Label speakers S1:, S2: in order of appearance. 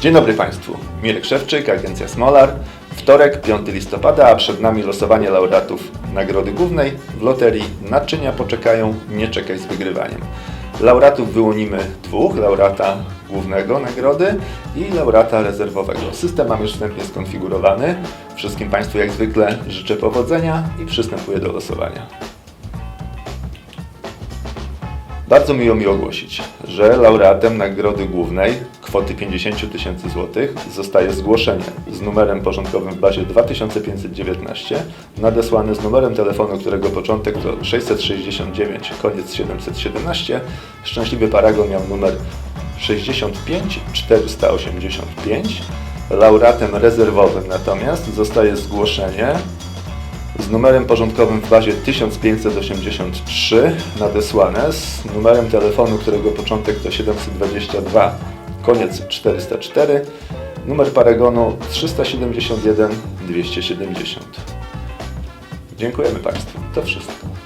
S1: Dzień dobry Państwu. Mirek Szewczyk, Agencja Smolar. Wtorek, 5 listopada, a przed nami losowanie laureatów Nagrody Głównej w loterii Naczynia poczekają, nie czekaj z wygrywaniem. Laureatów wyłonimy dwóch, laureata głównego nagrody i laureata rezerwowego. System mam już wstępnie skonfigurowany. Wszystkim Państwu jak zwykle życzę powodzenia i przystępuję do losowania. Bardzo miło mi ogłosić, że laureatem nagrody głównej kwoty 50 tysięcy złotych zostaje zgłoszenie z numerem porządkowym w bazie 2519 nadesłane z numerem telefonu, którego początek to 669, koniec 717. Szczęśliwy paragon miał numer 65 485. Laureatem rezerwowym natomiast zostaje zgłoszenie z numerem porządkowym w bazie 1583 nadesłane z numerem telefonu, którego początek to 722, koniec 404, numer paragonu 371 270. Dziękujemy Państwu. To wszystko.